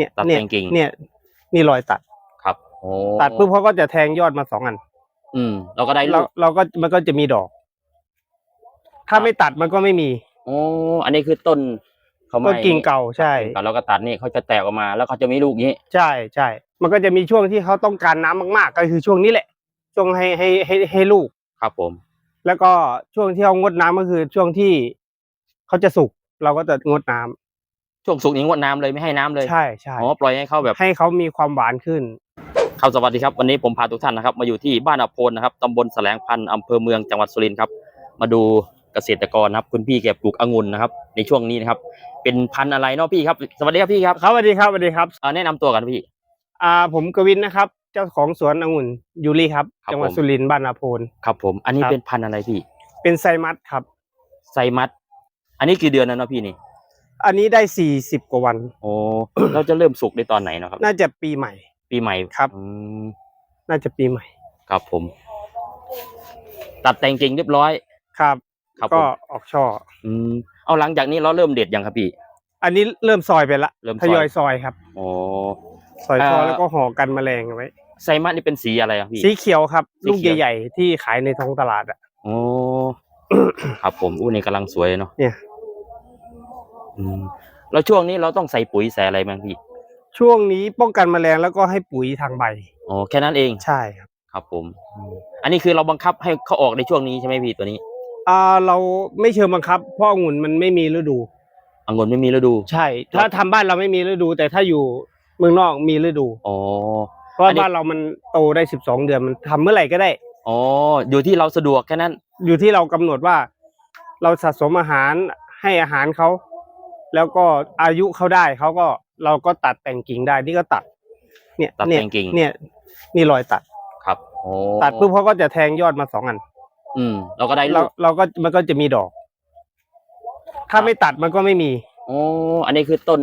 เนี่ยตัดเนี่ยแต่งกิ่งเนี่ย นี่รอยตัดครับโอ้ตัดปุ๊บเขาก็จะแทงยอดมาสองอัน อืม เราก็ได้เราลูกเราก็มันก็จะมีดอก ถ้าไม่ตัดมันก็ไม่มีโอ้อันนี้คือต้นเขาไม่ต้นกิ่งเก่าใช่กิ่งเก่าเราก็ตัดนี่เขาจะแตกออกมา แล้วเขาจะมีลูกอย่างนี้ ใช่ใช่มันก็จะมีช่วงที่เขาต้องการน้ำมาก ๆ ก็คือช่วงนี้แหละ ช่วงให้ให้ให้ให้ลูกครับผม แล้วก็ช่วงที่เขางดน้ำก็คือช่วงที่เขาจะสุกเราก็จะงดน้ำ ช่วงสุกนี้งดน้ำเลยไม่ให้น้ำเลยใช่ใช่อ๋อปล่อยให้เขาแบบ ให้เขามีความหวานขึ้น ครับสวัสดีครับวันนี้ผมพาทุกท่านนะครับ มาอยู่ที่บ้านอโพนนะครับตำบลแสลงพันธ์อำเภอเมืองจังหวัดสุรินทร์ครับ มาดูเกษตรกรนะครับ คุณพี่แกปลูกองุ่นนะครับ ในช่วงนี้นะครับ เป็นพันธุ์อะไรเนาะพี่ครับ สวัสดีครับพี่ครับครับสวัสดีครับสวัสดีครับเอ่อแนะนำตัวกันพี่ อ่าผมกวินนะครับ เจ้าของสวนองุ่นยูริครับ ครับจังหวัดผม สุรินทร์บ้านนาโพน ครับผม อันนี้ครับ เป็นพันธุ์อะไรพี่เป็นไซมัสครับไซมัสอันนี้กี่เดือนแล้วเนาะพี่นี่ อันนี้ได้สี่สิบกว่าวัน โอ้เราจะเริ่มสุกในตอนไหนเนาะครับ น่าจะปีใหม่ ปีใหม่ครับ อืมน่าจะปีใหม่ครับผม ตัดแต่งกิ่งเรียบร้อย ครับ ครับผก็มออกช่อ อืมเอาหลังจากนี้เราเริ่มเด็ดยังครับพี่ อันนี้เริ่มซอยไปละเริ่มซทอยยอยซอยครับ โอ้ ซอยซอยเอ่อ แล้วก็ห่อกันแมลงเอาไว้ ไซมัสนี่เป็นสีอะไรครับพี่ สีเขียวครับ สีลูกเขียวใหญ่ๆที่ขายในท้องตลาดอะ โอ้ ครับผมอู้นี่กำลังสวยเนาะเนี่ย อืมแล้วช่วงนี้เราต้องใส่ปุ๋ยใส่อะไรบ้างพี่ช่วงนี้ป้องกันแมลงแล้วก็ให้ปุ๋ยทางใบ อ๋อแค่นั้นเองใช่ครับครับผมอืมอันนี้คือเราบังคับให้เขาออกในช่วงนี้ใช่ไหมพี่ตัวนี้อ่าเราไม่เชิงบังคับเพราะองุ่นมันไม่มีฤดู องุ่นไม่มีฤดู ใช่ ถ้าทำบ้านเราไม่มีฤดู แต่ถ้าอยู่เมืองนอกมีฤดู อ๋อ เพราะอันนี้ บ้านเรามันโตได้สิบสองเดือนมันทำเมื่อไหร่ก็ได้ อ๋ออยู่ที่เราสะดวกแค่นั้น อยู่ที่เรากำหนดว่า เราสะสมอาหารให้อาหารเขา แล้วก็อายุเขาได้เขาก็เราก็ตัดแต่งกิ่งได้นี่ก็ตัด เนี่ยตัดเนี่ยแต่งกิ่ง เนี่ย นี่รอยตัด ครับโอ้ตัดปุ๊บเขาก็จะแทงยอดมาสองอันอืม เราก็ได้เราลูกเราก็มันก็จะมีดอก ถ้าไม่ตัดมันก็ไม่มีโอ้อันนี้คือต้น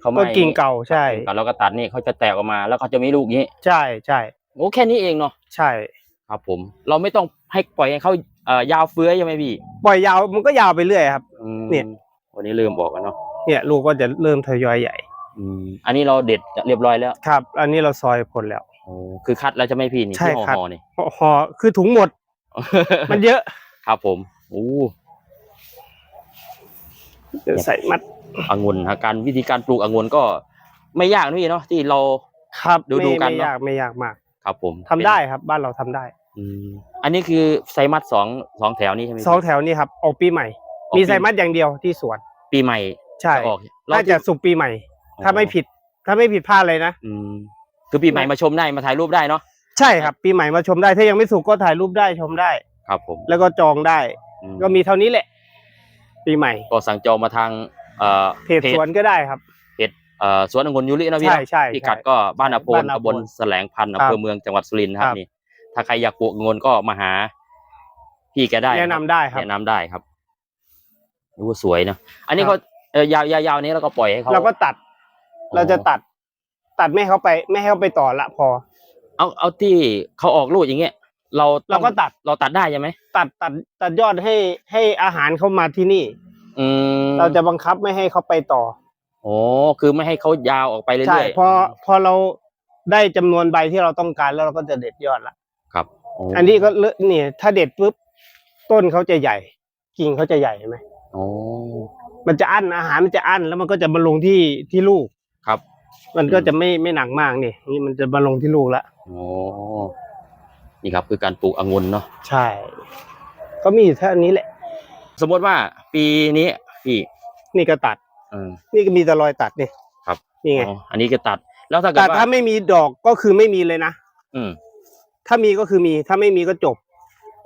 เขาไม่ต้นกิ่งเก่าใช่กิ่งเก่าเราก็ตัดนี่เขาจะแตกออกมา แล้วเขาจะมีลูกอย่างนี้ใช่ใช่โอ้แค่นี้เองเนาะใช่ ครับ ผม เราไม่ต้องให้ปล่อยให้เขาเอ่อยาวเฟื้อยใช่ไหมพี่ปล่อยยาวมันก็ยาวไปเรื่อยครับ อืมเนี่ย วันนี้เริ่มบอกกันเนาะเนี่ยลูกก็จะเริ่มทยอยใหญ่อืมอันนี้เราเด็ดเรียบร้อยแล้วครับ อันนี้เราซอยผลแล้วโอ้คือคัดแล้วจะไม่พี่นี่ใช่ที่ห่อคัดห่อนี่ห่อห่อคือถุงหมด มันเยอะครับผมโอ้เดี๋ยวใส่มัดองุ่นฮะการวิธีการปลูกองุ่นก็ไม่ยากนะพี่เนาะที่เรา ครับดูไม่ดูกันไม่เนอะ ยากไม่ยากมากครับผมทำได้ครับ บ้านเราทำได้อืมอันนี้คือไซมัสสองสองแถวนี้ใช่ไหมพี่สองแถวนี้ครับออกปีใหม่ ออกมีปีไซมัสอย่างเดียวที่สวน ปีใหม่ใช่จะออกรอบน่าจะสุกปีใหม่ ถ้าไม่ผิด ถ้าไม่ผิดพลาดเลยนะ อืมคือปีใหม่มาชมได้มาถ่ายรูปได้เนาะใช่ครับ ปีใหม่มาชมได้ ถ้ายังไม่สุกก็ถ่ายรูปได้ชมได้ ครับผมแล้วก็จองได้ อืก็มีเท่านี้แหละ ปีใหม่ ก็สั่งจองมาทางเอ่อเพจสวนก็ได้ครับ เพจเอ่อสวนองุ่นยูรินะพี่ใช่เนาะใช่พี่กัดใช่ก็บ้านอาโพนบ้านอาโพนตำบลแสลงพันธ์ครัอำบเภอเมืองจังหวัดสุรินทร์นะครับครับ นี่ถ้าใครอยากปลูกองุ่นก็มาหาพี่แกได้แนะนำได้ครับ แนะนำได้ครับ ดูสวยนะอันนี้เขาเอ่อยาวยาวยาวนี้เราก็ปล่อยให้เขาเราก็ตัดอ๋อเราจะตัด ตัดไม่ให้เขาไป ไม่ให้เขาไปต่อละพอ เอาเอาที่เขาออกลูกอย่างเงี้ยเราต้องเราก็ตัดเราตัดได้ใช่ไหมตัดตัดตัดยอดให้ให้อาหารเขามาที่นี่ อืมเราจะบังคับไม่ให้เขาไปต่อโอ้คือไม่ให้เขายาวออกไปเรื่อยๆใช่พอพอเราได้จำนวนใบที่เราต้องการแล้วเราก็จะเด็ดยอดละครับโอันนี้ก็เลอะเนี่ยถ้าเด็ดปุ๊บต้นเขาจะใหญ่ กิ่งเขาจะใหญ่เห็นไหม โอ้มันจะอั้นอาหารมันจะอั้นแล้วมันก็จะมาลงที่ที่ลูกครับ มันก็จะไม่ไม่หนักมากนี่นี่มันจะมาลงที่ลูกละโอ้นี่ครับ คือการปลูกองุ่นเนาะใช่ ก็มีอยู่เท่านี้แหละ สมมติว่าปีนี้พี่นี่ก็ตัดเออนี่ก็มีแต่รอยตัดนี่ครับนี่ไงอ๋ออันนี้ก็ตัด แล้วถ้าเกิดแต่ว่าถ้าไม่มีดอกก็คือไม่มีเลยนะอืมถ้ามีก็คือมีถ้าไม่มีก็จบ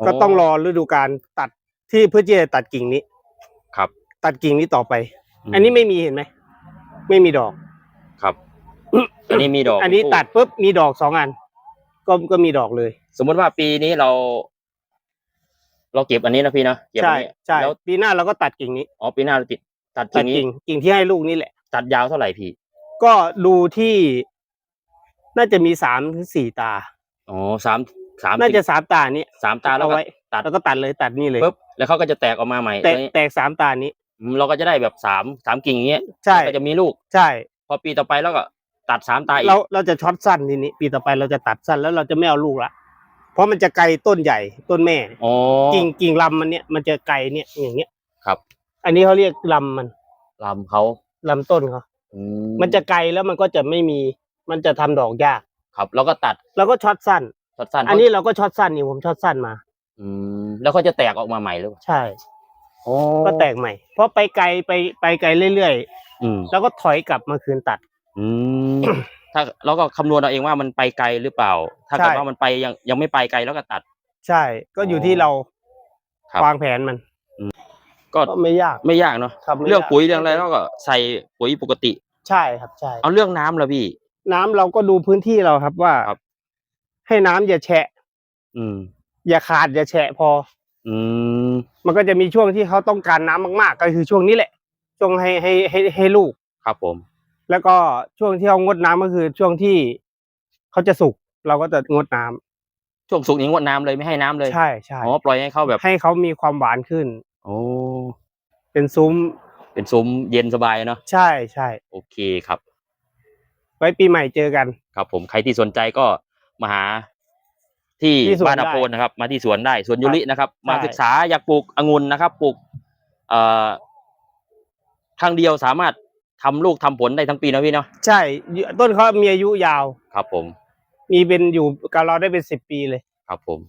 ก็ต้องรอฤดูกาลตัดที่เพื่อที่จะตัดกิ่งนี้ ครับ ตัดกิ่งนี้ต่อไปมอันนี้ไม่มีเห็นไหมไม่มีดอก ครับ อันนี้มีดอกอันนี้คู่ตัดปุ๊บมีดอกสองอัน ก็ก็มีดอกเลย สมมติว่าปีนี้เรา เราเก็บอันนี้นะพี่นะเก็บอัใช่นนี้ใช่แล้วปีหน้าเราก็ตัดกิ่งนี้อ๋อปีหน้าเราติดตัดตักิ่ดงนี้กิ่งกิ่งที่ให้ลูกนี่แหละ ตัดยาวเท่าไหร่พี่ก็ดูที่น่าจะมีสามถึงสี่ตา อ๋อสามสามน่าจะสามตานี้สามตาแล้วเอาก็ไว้ ตัด แล้วก็ตัดเลยตัดนี่เลยปุ๊บแล้วเขาก็จะแตกออกมาใหม่แตกตัวนี้แตกสามตานี้อืมเราก็จะได้แบบสามสามกิ่งอย่างเงี้ยใช่แล้วก็จะมีลูกใช่ พอปีต่อไปแล้วก็ตัดสามตาอีกเราเราจะช็อตสั้นทีนี้ ปีต่อไปเราจะตัดสั้นแล้วเราจะไม่เอาลูกละเพราะมันจะไกลต้นใหญ่ต้นแม่อ๋อกิ่งกิ่งลำมันเนี่ยมันจะไกลเนี่ยอย่างเงี้ยครับ อันนี้เขาเรียกลำมันลำเขาลำต้นเขาอืมันจะไกลแล้วมันก็จะไม่มีมันจะทำดอกยาก ครับ แล้วก็ตัดเราก็ช็อตสั้นสั้นๆอันนี้เราก็ช็อตสั้นนี่ผมช็อตสั้นมา อืมแล้วก็จะแตกออกมาใหม่หรือเปล่าใช่ โอ้ก็แตกใหม่ เพราะไปไกลไปไปไกลเรื่อยอืมๆ แล้วก็ถอยกลับมาคืนตัด อืม ถ้าเราก็คำนวณเอาเองว่ามันไปไกลหรือเปล่า ถ้าเกิดใช่ ว่ามันไปยังยังไม่ไปไกลแล้วก็ตัด ใช่ ก็อยู่ที่เราครับ วางแผนมัน ก็ก็ไม่ยาก ไม่ยากเนาะครับไม่ยาก เรื่องปุ๋ยเรื่องอะไรเราก็ใส่ปุ๋ยปกติ ใช่ครับใช่ เอาเรื่องน้ำแล้วพี่ น้ำเราก็ดูพื้นที่เราครับว่า ครับ ให้น้ำอย่าแฉะ อืม อย่าขาดอย่าแฉะพอ อืมมันก็จะมีช่วงที่เขาต้องการน้ำมากๆ ก็คือช่วงนี้แหละ ช่วงให้ให้ให้ให้ลูก ครับผม แล้วก็ช่วงที่เขางดน้ำก็คือช่วงที่เขาจะสุกเราก็จะงดน้ำช่วงสุกนี้งดน้ำเลยไม่ให้น้ำเลยใช่ใช่อ๋อปล่อยให้เขาแบบให้เขามีความหวานขึ้น โอ้เป็นซุ้มเป็นซุ้มเย็นสบายเนาะใช่ใช่โอเคครับ ไว้ปีใหม่เจอกัน ครับผมใครที่สนใจก็มาหา ที่ที่สวนบ้านอาได้โพนนะครับ มาที่สวนได้สวนยุรินะครับใช่มาศึกษาอยากปลูกองุ่นนะครับ ปลูกเอ่อครั้งเดียวสามารถทำลูกทำผลได้ทั้งปีนะพี่เนาะใช่ ต้นเขามีอายุยาวครับผม มีเป็นอยู่กับเราได้เป็นสิบปีเลย ครับผม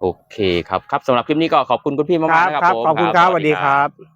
โอเคครับครับสำหรับคลิปนี้ก็ขอบคุณคุณพี่คมากรัๆบนะครับครับผมขอบคุณครับสวัสดีครับ